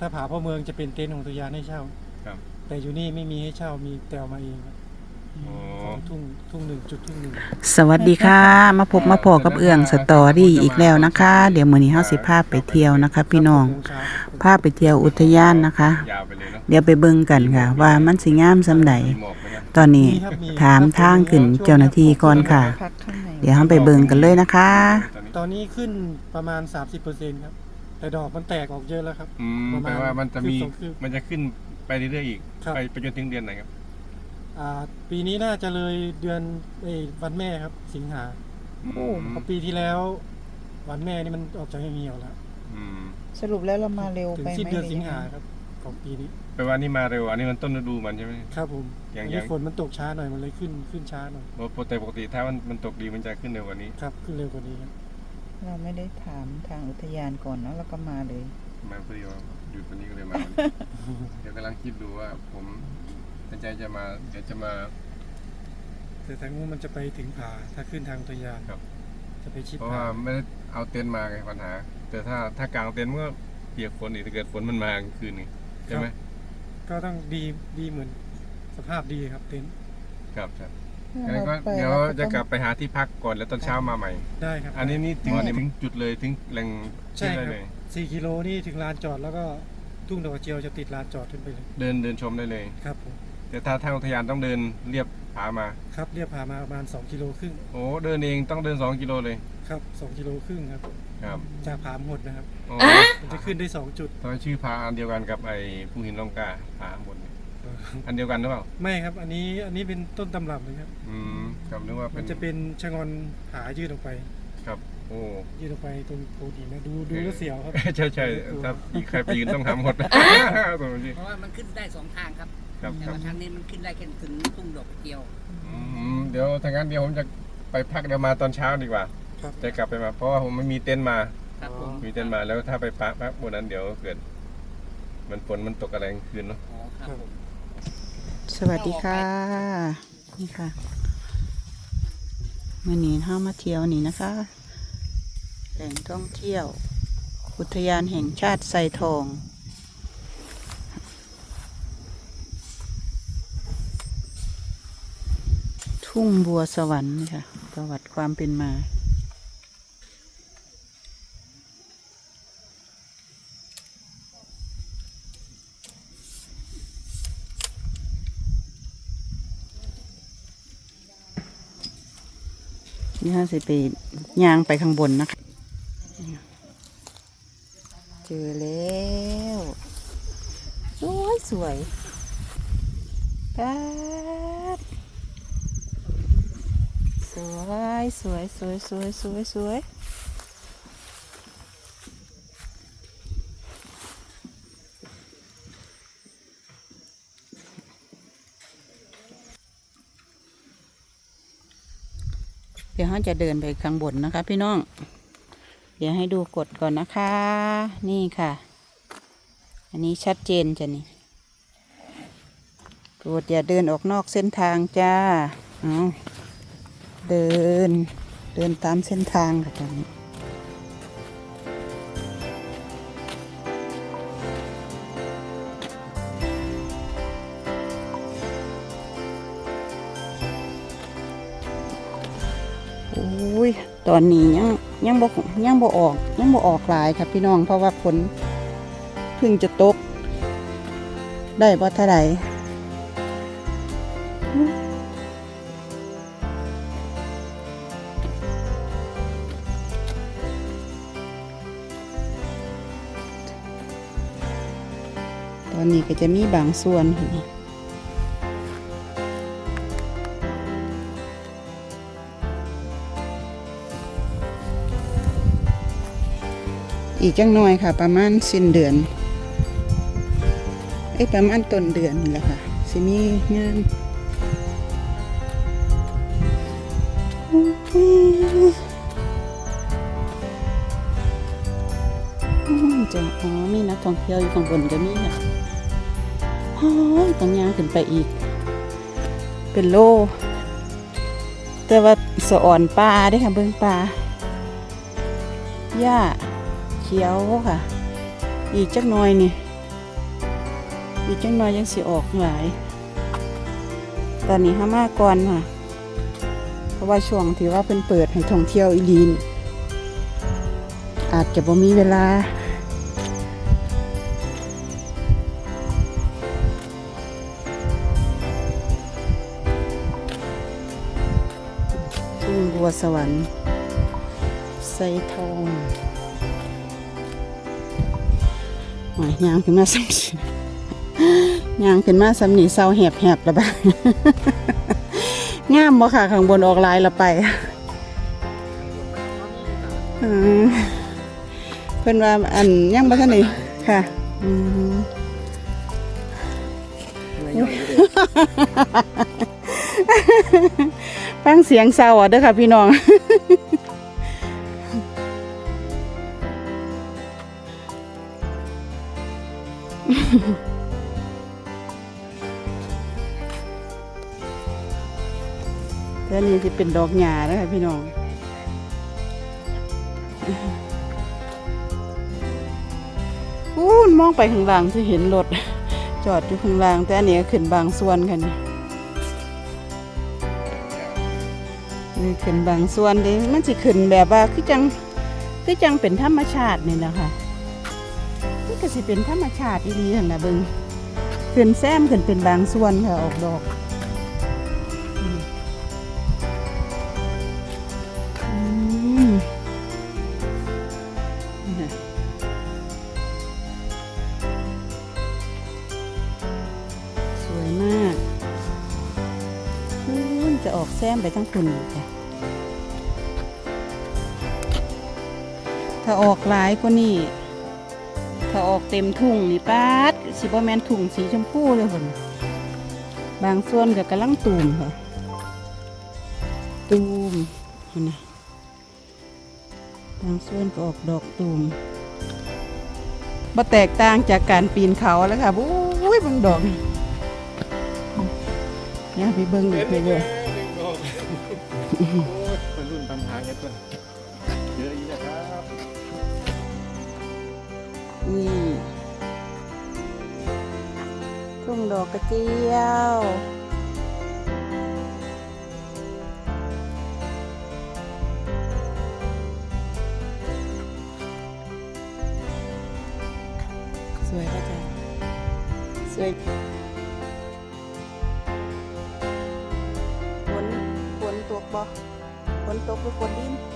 ถ้าผาพ่อเมืองจะเป็นเต็นท์ของอุทยานให้เช่า ครับ แต่อยู่นี่ไม่มีให้เช่ามีแต่เอามาเองครับอ๋อ ของทุ่งทุ่งหนึ่งจุดทุ่งหนึ่ง สวัสดีค่ะ มาพบมาพอกับเอื้องสตอรี่อีกแล้วนะคะ เดี๋ยวมื้อนี้เฮาสิพาไปเที่ยวนะคะ พี่น้องหกโมเช้าพาไปเที่ยวอุทยานนะคะ ยาวไปเลยเนาะเดี๋ยวไปเบิ่งกันค่ะ ว่ามันสิงามซำใดมีหมอกไหมครับตอนนี้ถามทางขึ้นเจ้าหน้าที่ก่อนค่ะ พักข้างใน เดี๋ยวเฮาไปเบิ่งกันเลยนะคะ ตอนนี้ตอนนี้ขึ้นประมาณ 30%ครับ แต่ดอกมันแตกออกเยอะแล้วครับอืมประมาณแปลว่ามันจะมีคืบสองคืบ มันจะขึ้นไปเรื่อยๆอีก ครับ ไปไปจนถึงเดือนไหนครับ อ่าปีนี้น่าจะเลยเดือนเอยวันแม่ครับ สิงหาโอ้ เพราะปีที่แล้ว วันแม่นี่มันออกจากไม่มีออกแล้วอืมสรุปแล้วเรามาเร็วถึงไปไหมสิ้นเดือนรืสิงหายัครับ ของปีนี้แปลว่านี่มาเร็ว อันนี้มันต้นฤดูมันใช่ไหม ครับผมยังอันยันี้งฝนมันตกช้าหน่อยมันเลยขึ้นขึ้นช้าหน่อยเพราะปกติปกติถ้ามันมันตกดีมันจะขึ้นเร็วกว่านี้ ครับ ขึ้นเร็วกว่านี้ครับ เราไม่ได้ถามทางอุทยานก่อนเนอะแล้วก็มาเลย มาพอดีว่าหยุดวันนี้ก็เลยมาวันนี้ เดี๋ยวกำลังคิดดูว่าผมตั้งใจจะมาเดี๋ยวจะมา แต่ทางนู้นมันจะไปถึงผาถ้าขึ้นทางอุทยานครับ จะไปชิดเพราะผาว่าไม่ได้เอาเต็นท์มาไงปัญหา แต่ถ้าถ้ากางเต็นท์มันก็เปียกฝนอีกถ้าเกิดฝนมันมากลางคืนนี่ใช่ไหมก็ต้องดีดีเหมือนสภาพดีครับเต็นท์ครับครับถ้า งั้นเราก็ไปเดี๋ยวราจะต้องกลับไปหาที่พักก่อนแล้วตอนเช้ามาใหม่ ได้ครับอันนี้นี่ถึงถึงจุดเลยถึงแหล่งใช่ที่คได้รับเลย สี่กิโลนี่ถึงลานจอดแล้วก็ทุ่งดอกกระเจียวจะติดลานจอดขึ้นไปเลยเดินเดินชมได้เลยครับผมแต่ถ้าทางอุทยานต้องเดินเรียบผามา ครับเรียบผามาประมาณ2กิโลครึ่งโอ้เดินเองต้องเดิน 2 กิโลเลยครับ2กิโลครึ่งครับครับจากผาหมดนะครับโอ้มันจะขึ้นได้2จุด ทำไมชื่อผาอันเดียวกันกับไอ้ภูหินลองกาผาข้างบนเนี่ย อันเดียวกันหรือเปล่าไม่ครับ อันนี้อันนี้เป็นต้นตำรับเลยครับ อืมครับนึกว่าเป็มันนจะเป็นชะงอนผายืดออกไป ครับ โอ้ ยืดออกไปตรงโคนหินนะดูดูแล้วเสียวครับ ใช่ใช่ถ้าอีกใครไปยืนต้องหาหมดตรงนี้เพราะว่ามันขึ้นได้สองทางครับครับแต่ครับ ว่าทางนี้มันขึ้นได้แค่ถึงทุ่งดอกกระเจียว อืมเดี๋ยวทางนั้นเดี๋ยวผมจะไปพักเดี๋ยวมาตอนเช้าดีกว่า ครับ จะกลับไปมา เพราะว่าผมไม่มีเต็นท์มา ครับผมมีเต็นท์มาแล้วถ้าไปพักพักบนนั้นเดี๋ยวเกิด มันฝนมันตกอะไรกลางคืนเนาะอ๋อครับผม สวัสดีค่ะนี่ค่ะมื่อนี้เฮามาเที่ยวนี่นะคะ แหล่งท่องเที่ยว อุทยานแห่งชาติไซทองทุ่งบัวสวรรค์ค่ะ ประวัติความเป็นมา นี่ฮะสิไปย่างไปข้างบนนะคะ เจอแล้วสวยสวยป๊าดสวยสวยสวยสวยสวยสวย ยวเราจะเดินไปข้างบนนะคะ พี่น้อง เดี๋ยวให้ดูกฎก่อนนะคะ นี่ค่ะ อันนี้ชัดเจนจ้ะนี่กดอย่าเดินออกนอกเส้นทางจ้า เอาเดิน เดินตามเส้นทางค่ะตอนนี้ โอ้ย ตอนนี้ยังยังบ่ยังบ่ออกยังบ่ออกหลายค่ะพี่น้องเพราะว่าฝนเพิ่งจะตก ได้บ่เท่าไหร่ตอนนี้ก็จะมีบางส่วนนี่ อีกจังหน่อยค่ะ ประมาณสิ้นเดือนเอ้ประมาณต้นเดือนนี่แหละค่ะสิมีงานอืมจะอ๋อมีนักท่องเที่ยวอยู่ข้างบนก็มีค่ะโอ้ยต้องย่างขึ้นไปอีก เป็นโล แต่ว่าสะอ่อนปลาได้ค่ะเบิ่งปลาหญ้า ขียวค่ะ อีกจักหน่อยนี่ อีกจังน้อยยังสิออกหลาย ตอนนี้ห้ามาก่อนค่ะ เพราะว่าช่วงที่ว่าเพิ่นเปิดให้ท่องเที่ยวอีลีนอาจจะบ่มีเวลาทุ่งบัวสวรรค์ไซทอง หอยยางขึ้นมาสำนียางขึ้นมาสำนีเศร้าแหบแหบล้วบ้างงามบ่ค่ะข้างบนออกลายละไปเพิ่อนว่าอันยังบ่ทันนี่ค่ะฟังเสียงเศร้าอะเด้อค่ะพี่น้อง แล้วนี่จะเป็นดอกหญ้านะคะพี่น้อง อู้มองไปข้างล่างจะเห็นรถจอดอยู่ข้างล่าง แต่อันนี้ก็ขึ้นบางส่วนค่ะนี่นี่ขึ้นบางส่วนด้มันสิขึ้นแบบว่าคือจังคือจังเป็นธรรมชาตินี่นะคะ ก็สิเป็นธรรมชาติดีๆหั่นน่ะเบิ่งขึ้นแซมขึ้นเป็นบางส่วนค่ะออกดอกสวยมากจะออกแซมไปทั้งคุณอยู่จ้ะถ้าออกหลายกว่านี่ ถ้าออกเต็มทุ่งนี่ป้าดสิบแมนทุ่งสีชมพูเลยคนบางส่วนก็กำลังตูมค่ะตูมนะบางส่วนก็ออกดอกตูมบ่แตกต่างจากการปีนเขาแล้วค่ะอุ้ยเบางดอกนี่เนี่ยไปเบิ่งอีกไปเลย ทุ่งดอกกระเจียวสวยป่ะจ๊ะสวยฝนฝนตกบ่ฝนตกหรือฝนดิน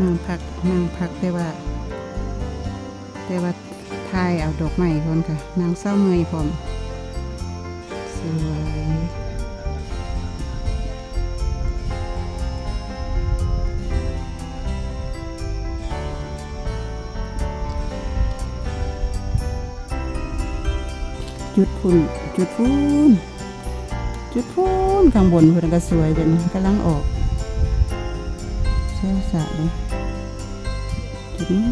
นั่งพักนั่งพักแต่ว่า แต่ว่าทายเอาดอกไม้คนค่ะนางเศร้าเมยพร้อมสวยจุดพุ่นจุดพุ่นจุดพุ่นข้างบนคนก็สวยเป็นกำลังออกเช่าสระเลย กิน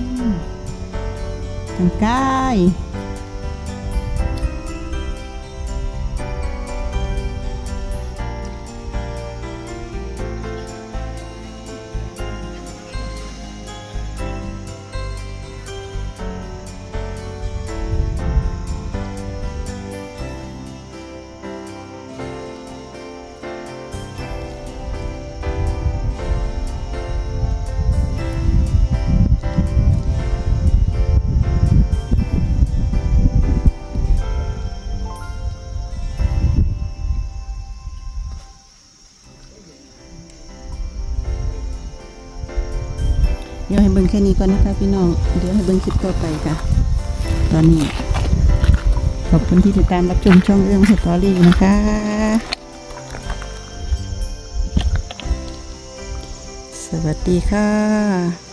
น้องกาย ดี๋ยวให้เบิ่งแค่นี้ก่อนนะคะพี่น้อง เดี๋ยวให้เบิ่งคลิปต่อไปค่ะ ตอนนี้ ขอบคุณที่ติดตามรับชมช่องเรื่องสตอรี่นะคะ สวัสดีค่ะ